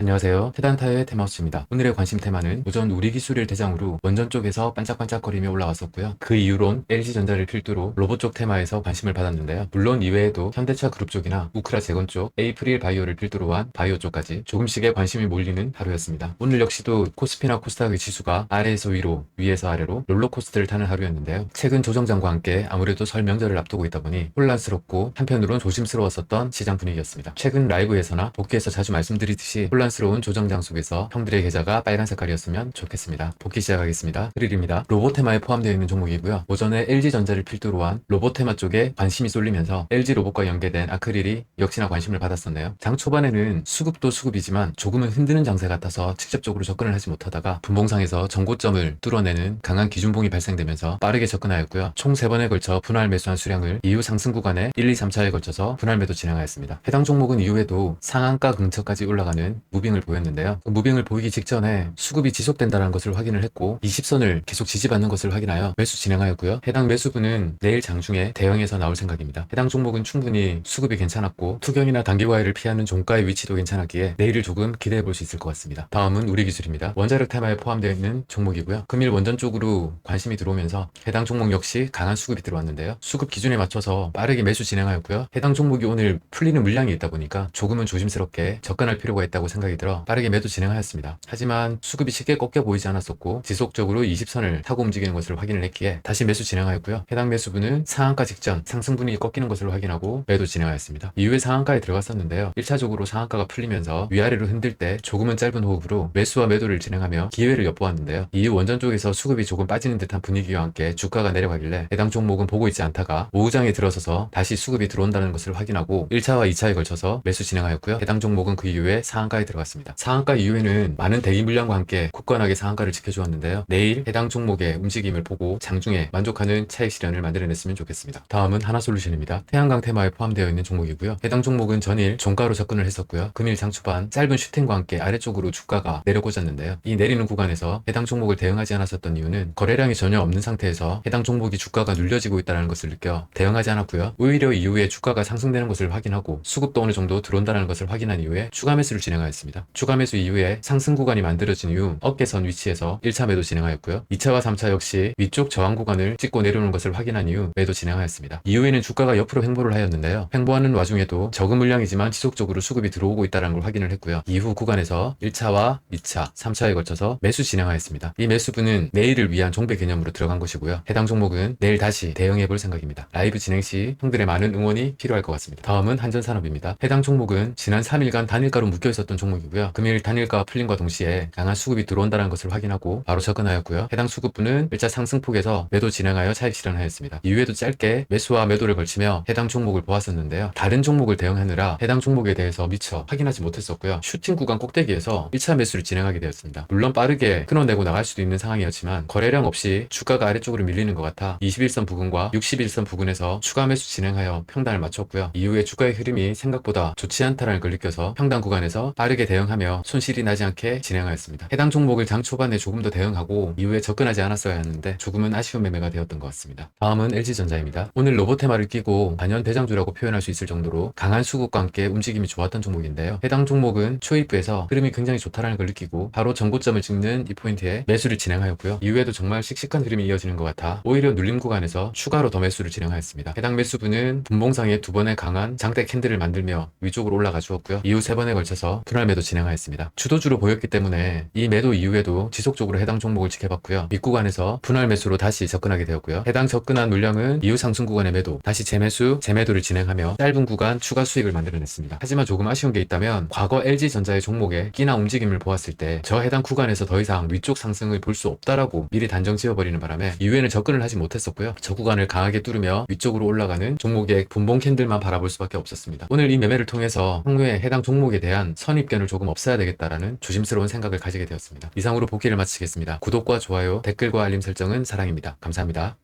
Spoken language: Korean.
안녕하세요. 테단타의 테마우스입니다. 오늘의 관심 테마는 우선 우리 기술을 대상으로 원전 쪽에서 반짝반짝거리며 올라왔었고요. 그 이후론 LG전자를 필두로 로봇 쪽 테마에서 관심을 받았는데요. 물론 이외에도 현대차 그룹 쪽이나 우크라 재건 쪽, 에이프릴 바이오를 필두로 한 바이오 쪽까지 조금씩의 관심이 몰리는 하루였습니다. 오늘 역시도 코스피나 코스닥의 지수가 아래에서 위로, 위에서 아래로 롤러코스터를 타는 하루였는데요. 최근 조정장과 함께 아무래도 설 명절을 앞두고 있다 보니 혼란스럽고 한편으론 조심스러웠었던 시장 분위기였습니다. 최근 라이브에서나 복귀에서 자주 말씀드리듯이 혼란 스러운 조정장 속에서 형들의 계좌가 빨간 색깔이었으면 좋겠습니다. 복귀 시작하겠습니다. 흐릴입니다. 로봇 테마에 포함되어 있는 종목이고요. 오전에 LG전자를 필두로 한 로봇 테마 쪽에 관심이 쏠리면서 LG 로봇과 연계된 아크릴이 역시나 관심을 받았었네요. 장 초반에는 수급도 수급이지만 조금은 흔드는 장세 같아서 직접적으로 접근을 하지 못하다가 분봉상에서 정고점을 뚫어내는 강한 기준봉이 발생되면서 빠르게 접근하였고요. 총 3번에 걸쳐 분할 매수한 수량을 이후 상승 구간에 1, 2, 3차에 걸쳐서 분할 매도 진행하였습니다. 해당 종목은 이후에도 상한가 근처까지 올라가는 무빙을 보였는데요. 그 무빙을 보이기 직전에 수급이 지속된다는 것을 확인을 했고 20선을 계속 지지받는 것을 확인하여 매수 진행하였고요. 해당 매수분은 내일 장중에 대형에서 나올 생각입니다. 해당 종목은 충분히 수급이 괜찮았고 투견이나 단기 과열을 피하는 종가의 위치도 괜찮았기에 내일을 조금 기대해 볼 수 있을 것 같습니다. 다음은 우리 기술입니다. 원자력 테마에 포함되어 있는 종목이고요. 금일 원전 쪽으로 관심이 들어오면서 해당 종목 역시 강한 수급이 들어왔는데요. 수급 기준에 맞춰서 빠르게 매수 진행하였고요. 해당 종목이 오늘 풀리는 물량이 있다 보니까 조금은 조심스럽게 접근할 필요가 있다고 생각 이 들어 빠르게 매도 진행하였습니다. 하지만 수급이 쉽게 꺾여 보이지 않았었고 지속적으로 20선을 타고 움직이는 것을 확인을 했기에 다시 매수 진행하였고요. 해당 매수분은 상한가 직전 상승 분위기 꺾이는 것을 확인하고 매도 진행하였습니다. 이후에 상한가에 들어갔었는데요. 1차적으로 상한가가 풀리면서 위아래로 흔들 때 조금은 짧은 호흡으로 매수와 매도를 진행하며 기회를 엿보았는데요. 이후 원전 쪽에서 수급이 조금 빠지는 듯한 분위기와 함께 주가가 내려가길래 해당 종목은 보고 있지 않다가 오후장에 들어서서 다시 수급이 들어온다는 것을 확인하고 1차와 2차에 걸쳐서 매수 진행하였고요. 해당 종목은 그 이후에 상한가에 들어 갔습니다. 상한가 이후에는 많은 대기 물량과 함께 굳건하게 상한가를 지켜주었는데요. 내일 해당 종목의 움직임을 보고 장중에 만족하는 차익 실현을 만들어냈으면 좋겠습니다. 다음은 하나솔루션입니다. 태양광 테마에 포함되어 있는 종목이고요. 해당 종목은 전일 종가로 접근을 했었고요. 금일 장 초반 짧은 슈팅과 함께 아래쪽으로 주가가 내려 꽂았는데요. 이 내리는 구간에서 해당 종목을 대응하지 않았었던 이유는 거래량이 전혀 없는 상태에서 해당 종목이 주가가 눌려지고 있다는 것을 느껴 대응하지 않았고요. 오히려 이후에 주가가 상승되는 것을 확인하고 수급도 어느 정도 들어온다는 것을 확인한 이후에 추가 매수를 진행하였습니다. 추가 매수 이후에 상승 구간이 만들어진 이후 어깨선 위치에서 1차 매도 진행하였고요. 2차와 3차 역시 위쪽 저항 구간을 찍고 내려오는 것을 확인한 이후 매도 진행하였습니다. 이후에는 주가가 옆으로 횡보를 하였는데요. 횡보하는 와중에도 적은 물량이지만 지속적으로 수급이 들어오고 있다는 걸 확인을 했고요. 이후 구간에서 1차와 2차, 3차에 걸쳐서 매수 진행하였습니다. 이 매수분은 내일을 위한 종배 개념으로 들어간 것이고요. 해당 종목은 내일 다시 대응해 볼 생각입니다. 라이브 진행 시 형들의 많은 응원이 필요할 것 같습니다. 다음은 한전산업입니다. 해당 종목은 지난 3일간 단일가로 묶여 있었던 종목 이고요. 금일 단일가 풀림과 동시에 강한 수급이 들어온다는 것을 확인하고 바로 접근하였고요. 해당 수급분은 일자 상승폭에서 매도 진행하여 차익 실현하였습니다. 이후에도 짧게 매수와 매도를 걸치며 해당 종목을 보았었는데요. 다른 종목을 대응하느라 해당 종목에 대해서 미처 확인하지 못했었고요. 슈팅 구간 꼭대기에서 1차 매수를 진행하게 되었습니다. 물론 빠르게 끊어내고 나갈 수도 있는 상황이었지만 거래량 없이 주가가 아래쪽으로 밀리는 것 같아 21선 부근과 61선 부근에서 추가 매수 진행하여 평단을 맞췄고요. 이후에 주가의 흐름이 생각보다 좋지 않다는 걸 느껴서 평단 구간에서 빠르게 대응하며 손실이 나지 않게 진행하였습니다. 해당 종목을 장 초반에 조금 더 대응하고 이후에 접근하지 않았어야 했는데 조금은 아쉬운 매매가 되었던 것 같습니다. 다음은 LG전자입니다. 오늘 로봇 테마를 끼고 반연 대장주라고 표현할 수 있을 정도로 강한 수급과 함께 움직임이 좋았던 종목인데요. 해당 종목은 초입부에서 흐름이 굉장히 좋다는 걸 느끼고 바로 전고점을 찍는 이 포인트에 매수를 진행하였고요. 이후에도 정말 씩씩한 흐름이 이어지는 것 같아 오히려 눌림 구간에서 추가로 더 매수를 진행하였습니다. 해당 매수분은 분봉상에 두 번의 강한 장대 캔들을 만들며 위쪽으로 올라가 주었고요. 이후 세 번에 걸쳐서 분할 매도 진행하였습니다. 주도주로 보였기 때문에 이 매도 이후에도 지속적으로 해당 종목을 지켜봤고요. 윗구간에서 분할 매수로 다시 접근하게 되었고요. 해당 접근한 물량은 이후 상승 구간의 매도, 다시 재매수, 재매도를 진행하며 짧은 구간 추가 수익을 만들어냈습니다. 하지만 조금 아쉬운 게 있다면 과거 LG전자의 종목의 끼나 움직임을 보았을 때 저 해당 구간에서 더 이상 위쪽 상승을 볼 수 없다라고 미리 단정 지어버리는 바람에 이후에는 접근을 하지 못했었고요. 저 구간을 강하게 뚫으며 위쪽으로 올라가는 종목의 분봉 캔들만 바라볼 수밖에 없었습니다. 오늘 이 매매를 통해서 향후에 해당 종목에 대한 선입 견을 조금 없애야 되겠다라는 조심스러운 생각을 가지게 되었습니다. 이상으로 복귀를 마치겠습니다. 구독과 좋아요, 댓글과 알림 설정은 사랑입니다. 감사합니다.